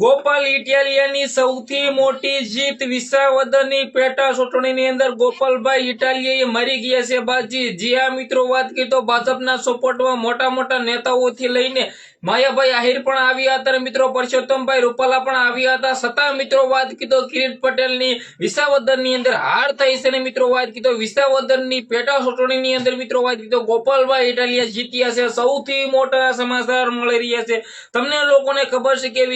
ગોપાલ ઇટાલિયાની સૌથી મોટી જીત વિસાવદરની પેટા ચૂંટણીની અંદર ગોપાલભાઈ ઇટાલિયાએ મરી ગયા છે. બાજી, જી આ મિત્રો, વાત કરી તો ભાજપના સપોર્ટમાં મોટા મોટા નેતાઓથી લઈને માયાભાઈ આહિર પણ આવ્યા હતા મિત્રો પરસોત્તમભાઈ રૂપાલા પણ આવ્યા હતા. છતાં મિત્રો, વાત કીધો કિરીટ પટેલની વિસાવદરની અંદર હાર થઈ છે અને મિત્રો વાત કીધો વિસાવદરની પેટા ચૂંટણીની અંદર મિત્રો વાત કીધો ગોપાલભાઈ ઇટાલિયા જીત્યા છે. સૌથી મોટા સમાચાર મળી રહ્યા છે. તમને લોકોને ખબર છે કે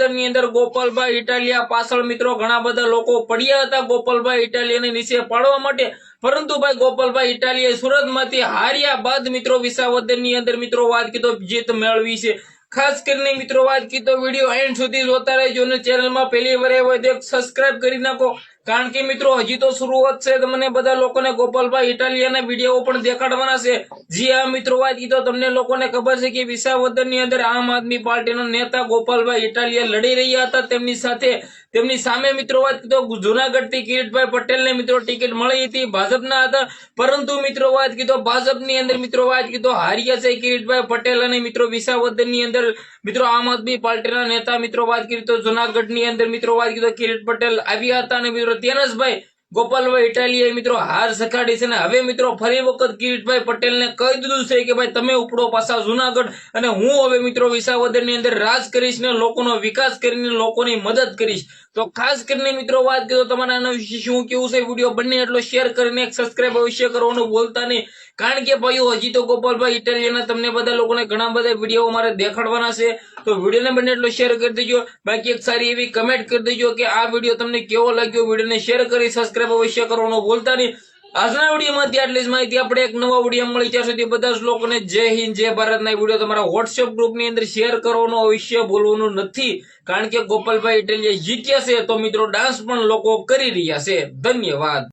વિસાવદરની અંદર ગોપાલભાઈ ઇટાલિયા પાછળ મિત્રો ઘણા બધા લોકો પડ્યા હતા ગોપાલભાઈ ઇટાલિયાને નીચે પાડવા માટે. પરંતુ ભાઈ ગોપાલભાઈ ઇટાલિયાએ સુરતમાંથી હાર્યા બાદ મિત્રો વિસાવદરની અંદર મિત્રો વાત કીધો, જીત મેળવી છે. ખાસ કરીને મિત્રો વાત કીધો વીડિયો એન્ડ સુધી જોતા રહેજો અને ચેનલમાં પહેલી વાર આવ્યો હોય તો સબસ્ક્રાઇબ કરી નાખો. કારણ કે મિત્રો, હજી તો શરૂઆત છે તમને બધા લોકોને ગોપાલભાઈ ઇટાલિયાના વીડિયો પણ દેખાડવાના છે. જી આ મિત્રો વાત કીધો તમને લોકોને ખબર છે કે વિસાવદરની અંદર આમ આદમી પાર્ટીના નેતા ગોપાલભાઈ ઇટાલિયા લડી રહ્યા હતા. તેમની સાથે તેમની સામે મિત્રો વાત કીધો જુનાગઢથી કિરીટભાઈ પટેલને મિત્રો ટિકિટ મળી હતી. ભાજપના હતા. પરંતુ મિત્રો વાત કીધો ભાજપની અંદર મિત્રો વાત કીધો હાર્યા છે કિરીટભાઈ પટેલ અને મિત્રો વિસાવદરની અંદર મિત્રો આમ આદમી પાર્ટીના નેતા મિત્રો વાત કરી તો જુનાગઢની અંદર મિત્રો વાત કીધો કિરીટ પટેલ આવ્યા હતા અને મિત્રો ત્યાનસભાઈ ગોપાલભાઈ ઇટાલિયાએ મિત્રો, હાર સખાડી છે અને હવે મિત્રો ફરી વખત કિરીટભાઈ પટેલને કહી દીધું છે કે ભાઈ તમે ઉપડો પાછા જુનાગઢ અને હું હવે મિત્રો વિસાવદરની અંદર રાજ કરીશ ને લોકોનો વિકાસ કરીને લોકોની મદદ કરીશ. તો ખાસ કરીને મિત્રો વાત કરો તમારા આના વિશે શું કેવું છે? વીડિયો બંને એટલો શેર કરીને એક સબસ્ક્રાઇબ અવશ્ય કરવાનું બોલતા નહીં. કારણ કે ભાઈઓ, હજી તો ગોપાલભાઈ ઇટાલિયાના તમને બધા લોકોને ઘણા બધા વીડિયો મારે દેખાડવાના છે. તો વિડીયોને બને એટલો શેર કરી દેજો. બાકી એક સારી એવી કમેન્ટ કરી દેજો કે આ વીડિયો તમને કેવો લાગ્યો? વિડીયોને શેર કરી સબસ્ક્રાઈબ અવશ્ય કરવાનો ભૂલતા નહીં. આજના વિડીયોમાંથી આટલી જ માહિતી આપણે એક નવા વીડિયો મળી. ત્યાં સુધી બધા જ લોકોને જય હિન્દ, જય ભારતના વીડિયો તમારા વોટ્સએપ ગ્રુપની અંદર શેર કરવાનો અવશ્ય ભૂલવાનું નથી. કારણ કે ગોપાલભાઈ ઇટાલિયા જીત્યા છે. તો મિત્રો ડાન્સ પણ લોકો કરી રહ્યા છે. ધન્યવાદ.